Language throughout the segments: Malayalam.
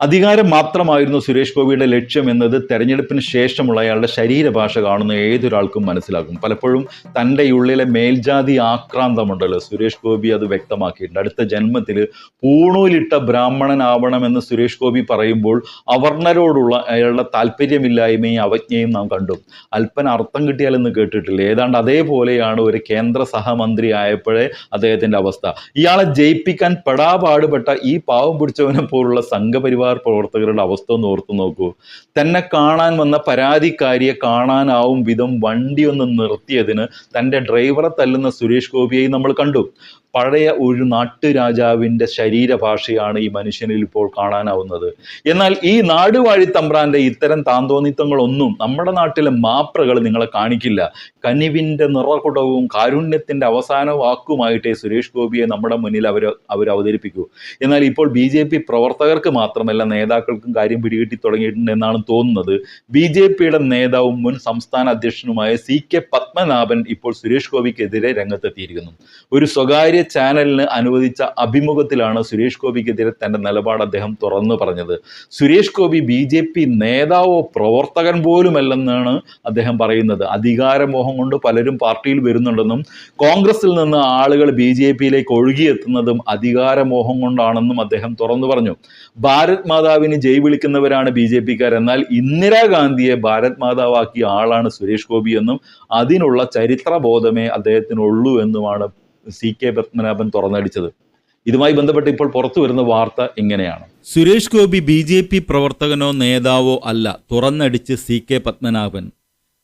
അധികാരം മാത്രമായിരുന്നു സുരേഷ് ഗോപിയുടെ ലക്ഷ്യം എന്നത് തെരഞ്ഞെടുപ്പിന് ശേഷമുള്ള അയാളുടെ ശരീരഭാഷ കാണുന്ന ഏതൊരാൾക്കും മനസ്സിലാകും. പലപ്പോഴും തന്റെ ഉള്ളിലെ മേൽജാതി ആക്രാന്തമുണ്ടല്ലോ. സുരേഷ് ഗോപി അത് വ്യക്തമാക്കിയിട്ടുണ്ട്. അടുത്ത ജന്മത്തിൽ പൂണൂലിട്ട ബ്രാഹ്മണനാവണമെന്ന് സുരേഷ് ഗോപി പറയുമ്പോൾ അവർണരോടുള്ള അയാളുടെ താല്പര്യമില്ലായ്മയും അവജ്ഞയും നാം കണ്ടു. അല്പന അർത്ഥം കിട്ടിയാലെന്ന് കേട്ടിട്ടില്ല. ഏതാണ്ട് അതേപോലെയാണ് ഒരു കേന്ദ്ര സഹമന്ത്രി ആയപ്പോഴേ അദ്ദേഹത്തിന്റെ അവസ്ഥ. ഇയാളെ ജയിപ്പിക്കാൻ പെടാപാടുപെട്ട ഈ പാവം പിടിച്ചവനെ പോലുള്ള സംഘപരിവാർ പ്രവർത്തകരുടെ അവസ്ഥ ഒന്ന് ഓർത്തു നോക്കൂ. തന്നെ കാണാൻ വന്ന പരാതിക്കാരിയെ കാണാനാവും വിധം വണ്ടി ഒന്ന് നിർത്തിയതിന് തന്റെ ഡ്രൈവറെ തല്ലുന്ന സുരേഷ് ഗോപിയെയും നമ്മൾ കണ്ടു. പഴയ ഒരു നാട്ടുരാജാവിന്റെ ശരീരഭാഷയാണ് ഈ മനുഷ്യനിൽ ഇപ്പോൾ കാണാനാവുന്നത്. എന്നാൽ ഈ നാടുവാഴി തമ്പ്രാന്റെ ഇത്തരം താന്തോന്നിത്വങ്ങളൊന്നും നമ്മുടെ നാട്ടിലെ മാപ്രകൾ നിങ്ങളെ കാണിക്കില്ല. കനിവിന്റെ നിറകുടവും കാരുണ്യത്തിന്റെ അവസാന വാക്കുമായിട്ടേ സുരേഷ് ഗോപിയെ നമ്മുടെ മുന്നിൽ അവർ അവർ അവതരിപ്പിക്കൂ. എന്നാൽ ഇപ്പോൾ ബി ജെ പി പ്രവർത്തകർക്ക് മാത്രമല്ല നേതാക്കൾക്കും കാര്യം പിടികിട്ടി തുടങ്ങിയിട്ടുണ്ട് എന്നാണ് തോന്നുന്നത്. ബി ജെ പിയുടെ നേതാവും മുൻ സംസ്ഥാന അധ്യക്ഷനുമായ സി കെ പത്മനാഭൻ ഇപ്പോൾ സുരേഷ് ഗോപിക്കെതിരെ രംഗത്തെത്തിയിരിക്കുന്നു. ഒരു സ്വകാര്യ ചാനലിന് അനുവദിച്ച അഭിമുഖത്തിലാണ് സുരേഷ് ഗോപിക്കെതിരെ തന്റെ നിലപാട് അദ്ദേഹം തുറന്നു പറഞ്ഞത്. Suresh Gopi B J P നേതാവോ പ്രവർത്തകൻ പോലുമല്ലെന്നാണ് അദ്ദേഹം പറയുന്നത്. അധികാരമോഹം കൊണ്ട് പലരും പാർട്ടിയിൽ വരുന്നുണ്ടെന്നും കോൺഗ്രസിൽ നിന്ന് ആളുകൾ ബി ജെ പിയിലേക്ക് ഒഴുകിയെത്തുന്നതും അധികാരമോഹം കൊണ്ടാണെന്നും അദ്ദേഹം തുറന്നു പറഞ്ഞു. ഭാരത് മാതാവിന് ജയ് വിളിക്കുന്നവരാണ് ബി ജെ പിക്കാർ. എന്നാൽ ഇന്ദിരാഗാന്ധിയെ ഭാരത് മാതാവാക്കിയ ആളാണ് സുരേഷ് ഗോപി എന്നും അതിനുള്ള ചരിത്രബോധമേ അദ്ദേഹത്തിനുള്ളൂ എന്നുമാണ് സി കെ പത്മനാഭൻ തുറന്നടിച്ചത്. ഇതുമായി ബന്ധപ്പെട്ട് ഇപ്പോൾ പുറത്തു വരുന്ന വാർത്ത ഇങ്ങനെയാണ്. Suresh Gopi B J P പ്രവർത്തകനോ നേതാവോ അല്ല തുറന്നടിച്ച് സി കെ പത്മനാഭൻ.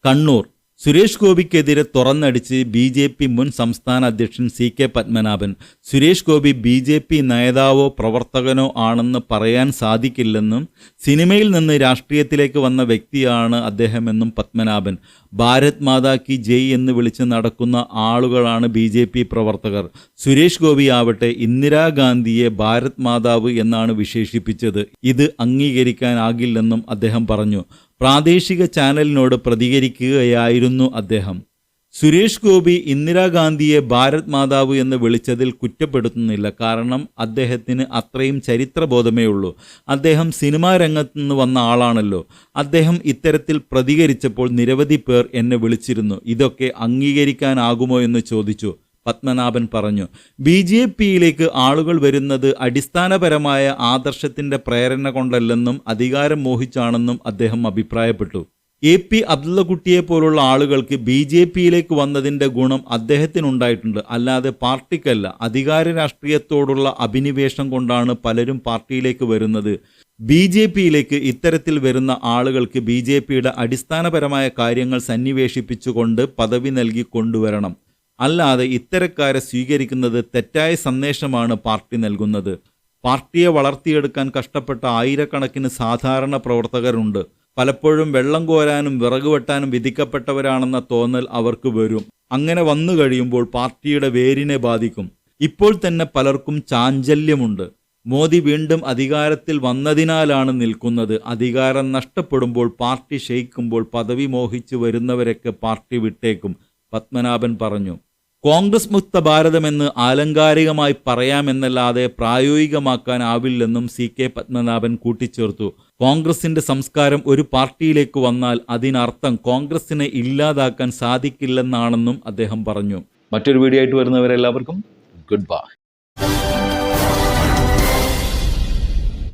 കണ്ണൂർ. സുരേഷ് ഗോപിക്കെതിരെ തുറന്നടിച്ച് ബി ജെ പി മുൻ സംസ്ഥാന അധ്യക്ഷൻ C K Padmanabhan. Suresh Gopi B J P നേതാവോ പ്രവർത്തകനോ ആണെന്ന് പറയാൻ സാധിക്കില്ലെന്നും സിനിമയിൽ നിന്ന് രാഷ്ട്രീയത്തിലേക്ക് വന്ന വ്യക്തിയാണ് അദ്ദേഹമെന്നും പത്മനാഭൻ. ഭാരത് മാതാ കി ജയ് എന്ന് വിളിച്ച് നടക്കുന്ന ആളുകളാണ് ബി ജെ പി പ്രവർത്തകർ. സുരേഷ് ഗോപി ആവട്ടെ ഇന്ദിരാഗാന്ധിയെ ഭാരത് മാതാവ് എന്നാണ് വിശേഷിപ്പിച്ചത്. ഇത് അംഗീകരിക്കാനാകില്ലെന്നും അദ്ദേഹം പറഞ്ഞു. പ്രാദേശിക ചാനലിനോട് പ്രതികരിക്കുകയായിരുന്നു അദ്ദേഹം. സുരേഷ് ഗോപി ഇന്ദിരാഗാന്ധിയെ ഭാരത് മാതാവ് എന്ന് വിളിച്ചതിൽ കുറ്റപ്പെടുത്തുന്നില്ല. കാരണം അദ്ദേഹത്തിന് അത്രയും ചരിത്രബോധമേ ഉള്ളൂ. അദ്ദേഹം സിനിമാ രംഗത്തു നിന്ന് വന്ന ആളാണല്ലോ. അദ്ദേഹം ഇത്തരത്തിൽ പ്രതികരിച്ചപ്പോൾ നിരവധി പേർ എന്നെ വിളിച്ചിരുന്നു. ഇതൊക്കെ അംഗീകരിക്കാനാകുമോ എന്ന് ചോദിച്ചു. പത്മനാഭൻ പറഞ്ഞു ബി ജെ പിയിലേക്ക് ആളുകൾ വരുന്നത് അടിസ്ഥാനപരമായ ആദർശത്തിന്റെ പ്രേരണ കൊണ്ടല്ലെന്നും അധികാരം മോഹിച്ചാണെന്നും അദ്ദേഹം അഭിപ്രായപ്പെട്ടു. എ പി അബ്ദുള്ളക്കുട്ടിയെ പോലുള്ള ആളുകൾക്ക് ബി ജെ പിയിലേക്ക് വന്നതിന്റെ ഗുണം അദ്ദേഹത്തിനുണ്ടായിട്ടുണ്ട്. അല്ലാതെ പാർട്ടിക്കല്ല അധികാര രാഷ്ട്രീയത്തോടുള്ള അഭിനിവേശം കൊണ്ടാണ് പലരും പാർട്ടിയിലേക്ക് വരുന്നത്. ബി ജെ പിയിലേക്ക് ഇത്തരത്തിൽ വരുന്ന ആളുകൾക്ക് ബി ജെ പിയുടെ അടിസ്ഥാനപരമായ കാര്യങ്ങൾ സന്നിവേശിപ്പിച്ചുകൊണ്ട് പദവി നൽകി കൊണ്ടുവരണം. അല്ലാതെ ഇത്തരക്കാരെ സ്വീകരിക്കുന്നത് തെറ്റായ സന്ദേശമാണ് പാർട്ടി നൽകുന്നത്. പാർട്ടിയെ വളർത്തിയെടുക്കാൻ കഷ്ടപ്പെട്ട ആയിരക്കണക്കിന് സാധാരണ പ്രവർത്തകരുണ്ട്. പലപ്പോഴും വെള്ളം കോരാനും വിറക് വെട്ടാനും വിധിക്കപ്പെട്ടവരാണെന്ന തോന്നൽ അവർക്ക് വരും. അങ്ങനെ വന്നു കഴിയുമ്പോൾ പാർട്ടിയുടെ വേരിനെ ബാധിക്കും. ഇപ്പോൾ തന്നെ പലർക്കും ചാഞ്ചല്യമുണ്ട്. മോദി വീണ്ടും അധികാരത്തിൽ വന്നതിനാലാണ് നിൽക്കുന്നത്. അധികാരം നഷ്ടപ്പെടുമ്പോൾ പാർട്ടി ക്ഷയിക്കുമ്പോൾ പദവി മോഹിച്ചു വരുന്നവരൊക്കെ പാർട്ടി വിട്ടേക്കും. പത്മനാഭൻ പറഞ്ഞു കോൺഗ്രസ് മുക്ത ഭാരതമെന്ന് ആലങ്കാരികമായി പറയാമെന്നല്ലാതെ പ്രായോഗികമാക്കാനാവില്ലെന്നും സി കെ പത്മനാഭൻ കൂട്ടിച്ചേർത്തു. കോൺഗ്രസിന്റെ സംസ്കാരം ഒരു പാർട്ടിയിലേക്ക് വന്നാൽ അതിനർത്ഥം കോൺഗ്രസിനെ ഇല്ലാതാക്കാൻ സാധിക്കില്ലെന്നാണെന്നും അദ്ദേഹം പറഞ്ഞു. മറ്റൊരു വീഡിയോ ആയിട്ട് വരുന്നവരെല്ലാവർക്കും ഗുഡ് ബൈ.